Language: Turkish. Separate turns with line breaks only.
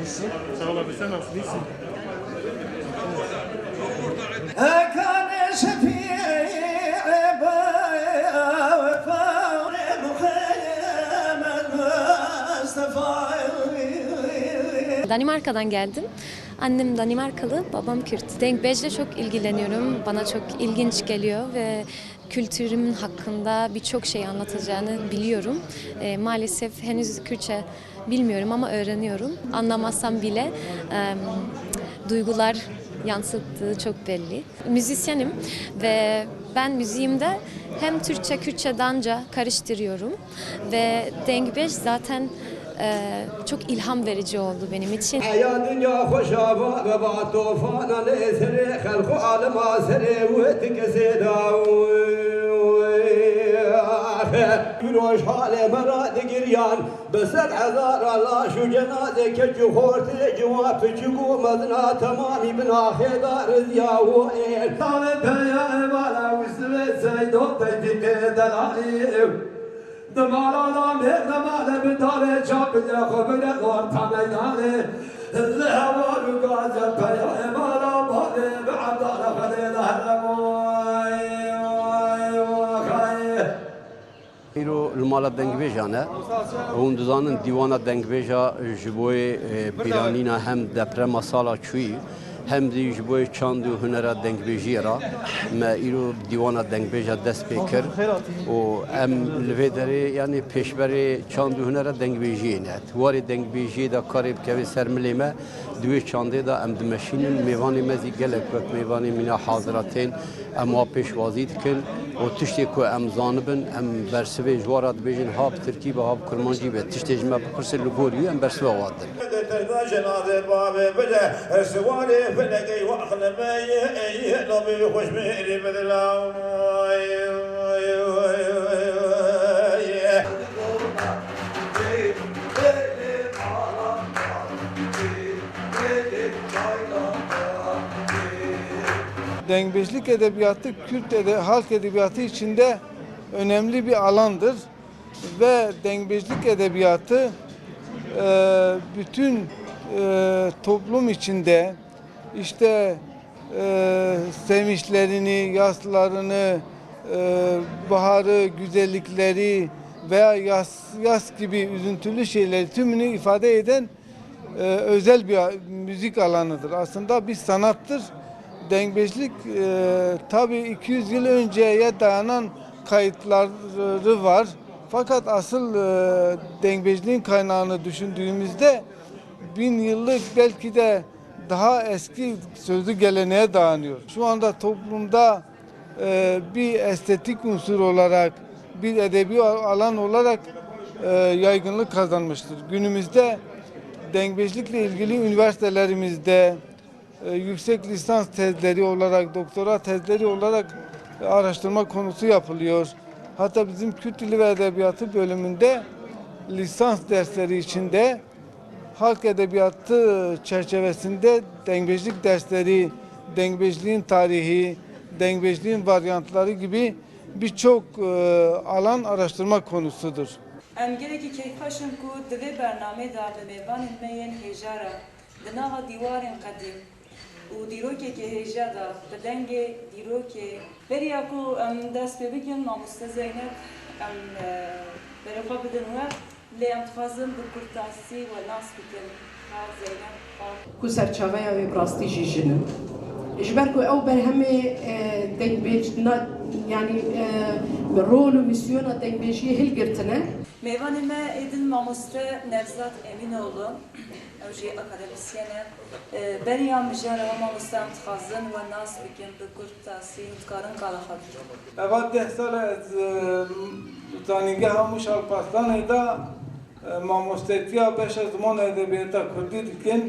Nasılsın? Sağ ol abi sen nasılsın? İyisin.
Danimarka'dan geldim. Annem Danimarkalı, babam Kürt. Denkbej'le çok ilgileniyorum. Bana çok ilginç geliyor ve kültürümün hakkında birçok şey anlatacağını biliyorum. E, maalesef henüz Kürtçe bilmiyorum ama öğreniyorum. Anlamazsam bile e, duygular yansıttığı çok belli. Müzisyenim ve ben müziğimde hem Türkçe, Kürtçe, Danca karıştırıyorum ve Denkbej zaten ee, çok ilham verici oldu benim için.
Ya hale دمارانا مردمانه بداره چاپ جرا خوبه غار تمیدانه الهوار قاجر پیاه مارا باره بعدار خلیل هرموی ایرو المالا دنگویجانه اون دوزانن دیوانا دنگویجا جبوی بیرانینا هم دپرما سالا چوی هم دی جبوی چاند و هنرا دنگویجی را ما ایرو دیوانا دنگویجا دست پیکر و ام لوی داره یعنی پیشبری چاند و هنرا دنگویجی نه واری دنگویجی دا کاری بکوی سرملی ما دوی چانده دا ام دمشینن میوانی مزی گلک وک میوانی مینا حاضراتین ام وا پیش وازید کن و تشتی که ام زانبن ام برسوی جوارات بیجن هاب ترکی به هاب کرمانجی به تشتی جمع بپرسه لگوریو ام برسوی وادن
جنازة
Dengbejlik edebiyatı Kürt ede, halk edebiyatı içinde önemli bir alandır. Ve dengbejlik edebiyatı e, bütün e, toplum içinde işte e, sevinçlerini, yaslarını, e, baharı, güzellikleri veya yaz, yaz gibi üzüntülü şeyleri tümünü ifade eden e, özel bir müzik alanıdır. Aslında bir sanattır. Dengbejlik e, tabii 200 yıl önceye dayanan kayıtları var. Fakat asıl e, dengbejliğin kaynağını düşündüğümüzde bin yıllık belki de daha eski sözlü geleneğe dayanıyor. Şu anda toplumda e, bir estetik unsur olarak, bir edebi alan olarak e, yaygınlık kazanmıştır. Günümüzde dengbejlikle ilgili üniversitelerimizde e, yüksek lisans tezleri olarak, doktora tezleri olarak e, araştırma konusu yapılıyor. Hatta bizim Kürt Dili ve Edebiyatı bölümünde lisans dersleri içinde halk edebiyatı çerçevesinde dengbejlik dersleri, dengbejliğin tarihi, dengbejliğin varyantları gibi birçok e, alan araştırma konusudur.
Em gelekî keyxweşin ku di vê bernamê da bi mêvanên me yên hêjara di bi dengê dîrokê beriya ku em dest pê bikin mamoste Zeynep em berê xwe bidin we lê em dixwazin bi kurtasî we nas bikin ha Zeynep ha
ku serçaveya wê rastî jî jin in. Ji ber ku ew berhemê dengbêj yani rol û misyona dengbêjiyê hilgirtine
Mêvanê me êdin mamoste Nevzat Emînoğlu ew jî akademisyen e beriya mijara we mamoste em dixwazin we nas bikin bi kurtasî dikarin qalaxa bikin
Evet ده سال از زانینگه هموش الپستان دا ماموستتیا بش از زمان ادبیات کردی دکن